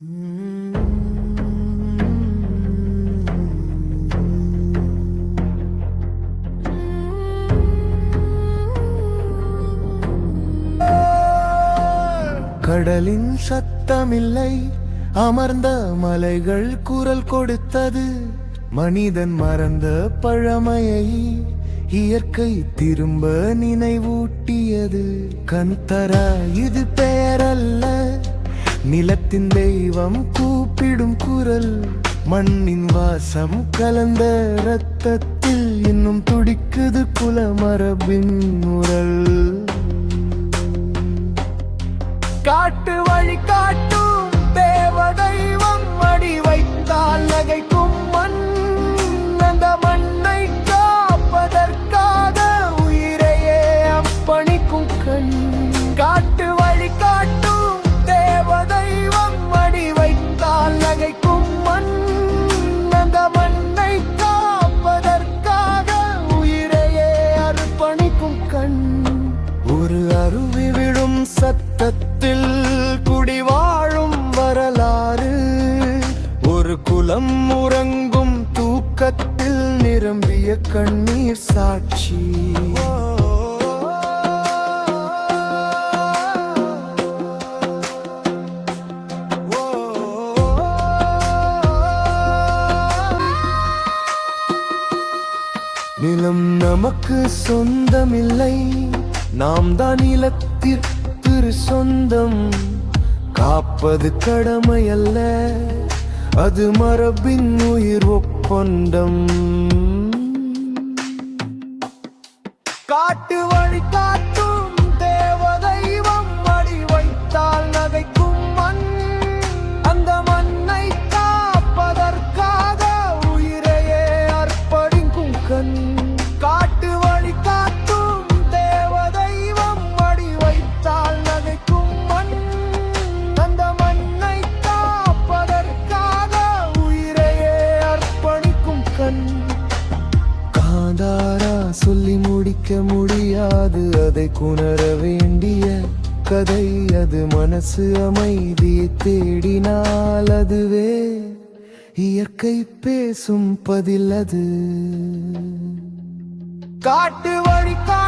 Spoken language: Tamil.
கடலின் சத்தமில்லை அமர்ந்த மலைகள் குரல் கொடுத்தது. மனிதன் மறந்த பழமையை இயற்கை திரும்ப நினைவூட்டியது. கண்தரா இது பெயர நிலத்தின் தெய்வம் கூப்பிடும் குரல் மண்ணின் வாசம் கலந்த ரத்தத்தில் இன்னும் துடிக்குது குலமரபின் முரல் காட்டு வழி காட்டும் தேவதைவம் அடி வைத்தால் நகைக்கும் மண் அந்த மண்ணை காப்பதற்காக உயிரையே அப்பணிக்கும் கண். காட்டு உறங்கும் தூக்கத்தில் நிரம்பிய கண்ணீர் சாட்சி. நிலம் நமக்கு சொந்தமில்லை நாம் தான் நிலத்திற்கு சொந்தம். காப்பது கடமை அல்ல அது மரபின் உயிர் ஒப்பந்தம் காட்டு வழி காட்டு சொல்லி முடிக்க முடியாது. அதை குணர வேண்டிய கதை அது. மனசு அமைதியை தேடினால் அதுவே. இயற்கை பேசும் பதில் அது. காட்டு வழி காட்டு